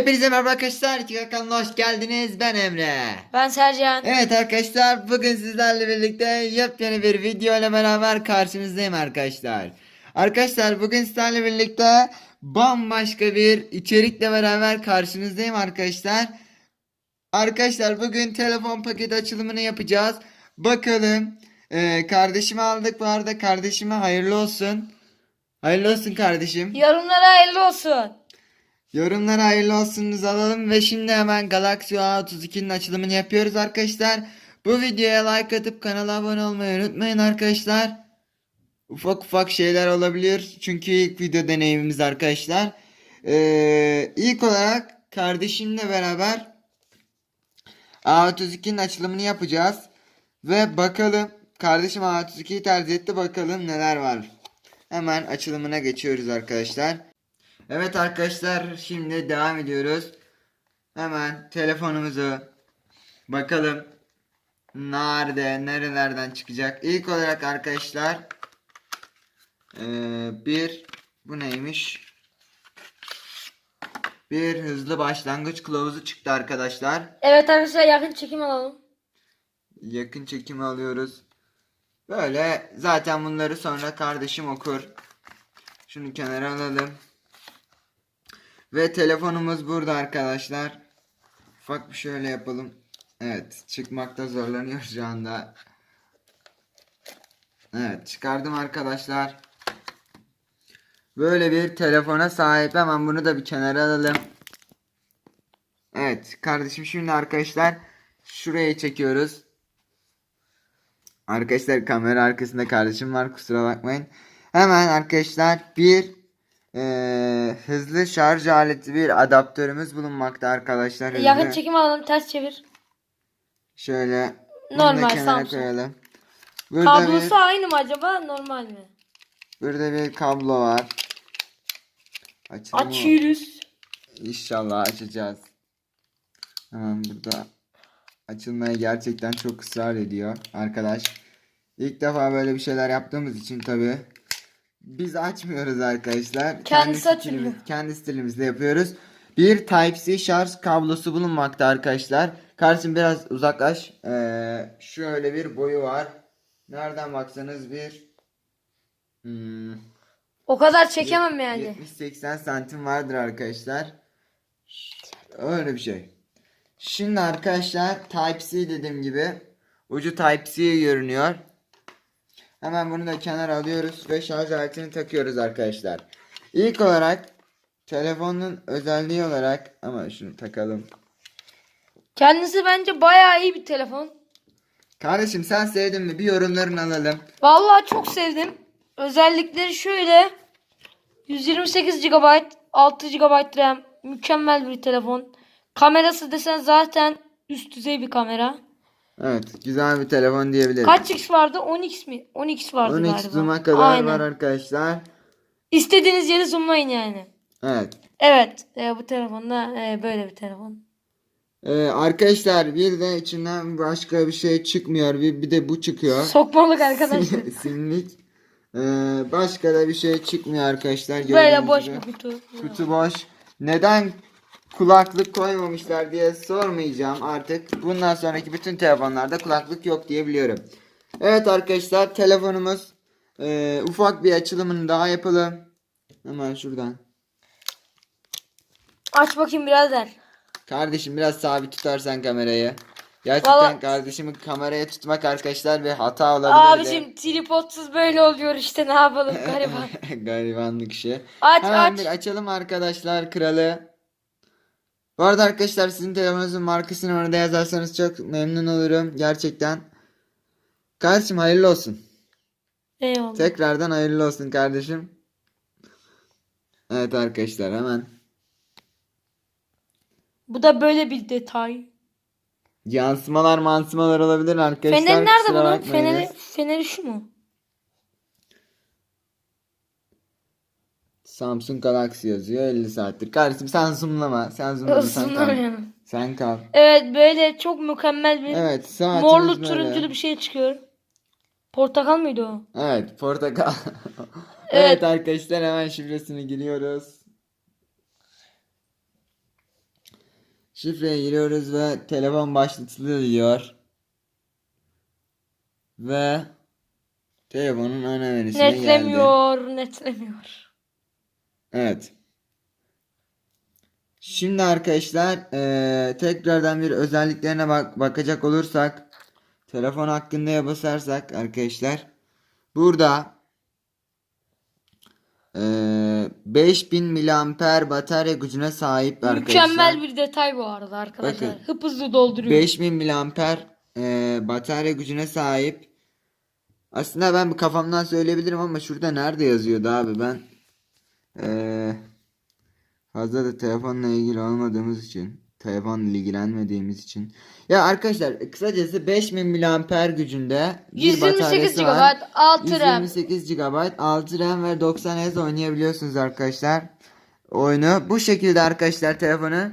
Hepinize merhaba arkadaşlar. İki kanalına hoş geldiniz. Ben Emre. Ben Sercan. Evet arkadaşlar bugün sizlerle birlikte yepyeni bir video ile beraber karşınızdayım arkadaşlar. Arkadaşlar bugün sizlerle birlikte bambaşka bir içerikle beraber karşınızdayım arkadaşlar. Arkadaşlar bugün telefon paket açılımını yapacağız. Bakalım ee, kardeşimi aldık bu arada kardeşime hayırlı olsun. Hayırlı olsun kardeşim. Yorumlara hayırlı olsun. Yorumlara hayırlı olsunuzu alalım ve şimdi hemen Galaxy A32'nin açılımını yapıyoruz arkadaşlar. Bu videoya like atıp kanala abone olmayı unutmayın arkadaşlar. Ufak ufak şeyler olabilir çünkü ilk video deneyimimiz arkadaşlar. Ee, ilk olarak kardeşimle beraber A32'nin açılımını yapacağız. Ve bakalım kardeşim A32'yi tercih etti bakalım neler var. Hemen açılımına geçiyoruz arkadaşlar. Evet arkadaşlar şimdi devam ediyoruz. Hemen telefonumuzu bakalım nerede nerelerden çıkacak. İlk olarak arkadaşlar eee, bir bu neymiş? Bir hızlı başlangıç kılavuzu çıktı arkadaşlar. Evet arkadaşlar yakın çekim alalım. Yakın çekimi alıyoruz. Böyle zaten bunları sonra kardeşim okur. Şunu kenara alalım. Ve telefonumuz burada arkadaşlar. Ufak bir şöyle yapalım. Evet çıkmakta zorlanıyor şu anda. Evet çıkardım arkadaşlar. Böyle bir telefona sahip. Hemen bunu da bir kenara alalım. Evet kardeşim şimdi arkadaşlar şuraya çekiyoruz. Arkadaşlar kamera arkasında kardeşim var kusura bakmayın. Hemen arkadaşlar bir eee, hızlı şarj aleti bir adaptörümüz bulunmakta arkadaşlar. Hızlı. Yakın çekim alalım ters çevir. Şöyle Normal, Samsung. koyalım. Burada Kablosu bir, aynı mı acaba normal mi? burada bir kablo var. Açılıyor mu? Açıyoruz. İnşallah açacağız. Hemen burada açılmaya gerçekten çok ısrar ediyor arkadaş. İlk defa böyle bir şeyler yaptığımız için tabi biz açmıyoruz arkadaşlar. Kendisi kendi açılıyor. stilimiz, kendi stilimizle yapıyoruz. Bir Type-C şarj kablosu bulunmakta arkadaşlar. Karşım biraz uzaklaş. Ee, şöyle bir boyu var. Nereden baksanız bir hmm, O kadar çekemem yani. 70-80 santim vardır arkadaşlar. Öyle bir şey. Şimdi arkadaşlar Type-C dediğim gibi ucu Type-C görünüyor. Hemen bunu da kenara alıyoruz ve şarj aletini takıyoruz arkadaşlar. İlk olarak telefonun özelliği olarak ama şunu takalım. Kendisi bence bayağı iyi bir telefon. Kardeşim sen sevdin mi? Bir yorumlarını alalım. Vallahi çok sevdim. Özellikleri şöyle. 128 GB, 6 GB RAM. Mükemmel bir telefon. Kamerası desen zaten üst düzey bir kamera. Evet, güzel bir telefon diyebiliriz. Kaç X vardı? 10X mi? 10X vardı 12 galiba. zoom'a kadar Aynen. var arkadaşlar. İstediğiniz yere zoomlayın yani. Evet. Evet, e, bu telefonda e, böyle bir telefon. Ee, arkadaşlar bir de içinden başka bir şey çıkmıyor. Bir, bir de bu çıkıyor. Sokmalık arkadaşlar. Simlik. Ee, başka da bir şey çıkmıyor arkadaşlar. böyle Gördüğünüz boş gibi. bir kutu. Kutu boş. Neden kulaklık koymamışlar diye sormayacağım artık. Bundan sonraki bütün telefonlarda kulaklık yok diye biliyorum. Evet arkadaşlar telefonumuz ee, ufak bir açılımını daha yapalım. Hemen şuradan. Aç bakayım birader. Kardeşim biraz sabit tutarsan kamerayı. Gerçekten Valla- kardeşimi kameraya tutmak arkadaşlar bir hata olabilir. Abicim tripodsuz böyle oluyor işte ne yapalım gariban. Garibanlık işi. Aç Hemen aç. bir açalım arkadaşlar kralı. Bu arada arkadaşlar sizin telefonunuzun markasını orada yazarsanız çok memnun olurum. Gerçekten. Kardeşim hayırlı olsun. Eyvallah. Tekrardan hayırlı olsun kardeşim. Evet arkadaşlar hemen. Bu da böyle bir detay. Yansımalar mansımalar olabilir arkadaşlar. Feneri nerede kusura bunun? bakmayınız. Feneri, feneri şu mu? Samsung Galaxy yazıyor 50 saattir. Kardeşim sen zoomlama. Sen zoomlama sen kal. Isınamıyorum. Sen kal. Evet böyle çok mükemmel bir Evet saatimiz morlu böyle. turunculu bir şey çıkıyor. Portakal mıydı o? Evet portakal. Evet. evet arkadaşlar hemen şifresini giriyoruz. Şifreye giriyoruz ve telefon başlatılıyor diyor. Ve telefonun ana menüsüne geldi. Netlemiyor, netlemiyor. Evet. Şimdi arkadaşlar eee, tekrardan bir özelliklerine bak bakacak olursak telefon hakkında basarsak arkadaşlar burada eee 5000 miliamper batarya gücüne sahip arkadaşlar. Mükemmel bir detay bu arada arkadaşlar. Bakın. Hıp hızlı dolduruyor. 5000 miliamper eee, batarya gücüne sahip. Aslında ben kafamdan söyleyebilirim ama şurada nerede yazıyordu abi ben eee fazla da telefonla ilgili olmadığımız için telefonla ilgilenmediğimiz için ya arkadaşlar kısacası 5000 miliamper gücünde bir 128 bataryası GB, var. 6 RAM. 128 GB, 6 RAM ve 90 Hz oynayabiliyorsunuz arkadaşlar. Oyunu bu şekilde arkadaşlar telefonu.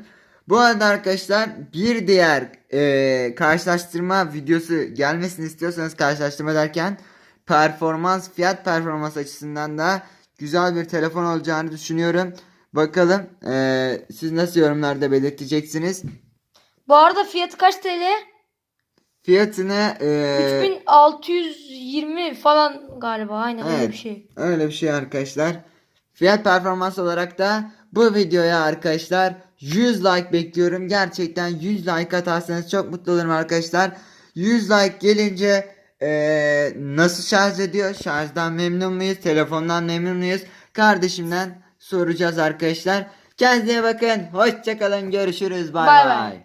Bu arada arkadaşlar bir diğer e, karşılaştırma videosu gelmesini istiyorsanız karşılaştırma derken performans fiyat performans açısından da güzel bir telefon olacağını düşünüyorum. Bakalım e, siz nasıl yorumlarda belirteceksiniz. Bu arada fiyatı kaç TL? Fiyatını e, 3620 falan galiba. Aynen öyle Evet. bir şey. Öyle bir şey arkadaşlar. Fiyat performans olarak da bu videoya arkadaşlar 100 like bekliyorum. Gerçekten 100 like atarsanız çok mutlu olurum arkadaşlar. 100 like gelince eee, nasıl şarj ediyor? Şarjdan memnun muyuz? Telefondan memnun muyuz? Kardeşimden soracağız arkadaşlar. Kendinize bakın. Hoşçakalın. Görüşürüz. Bay. bay.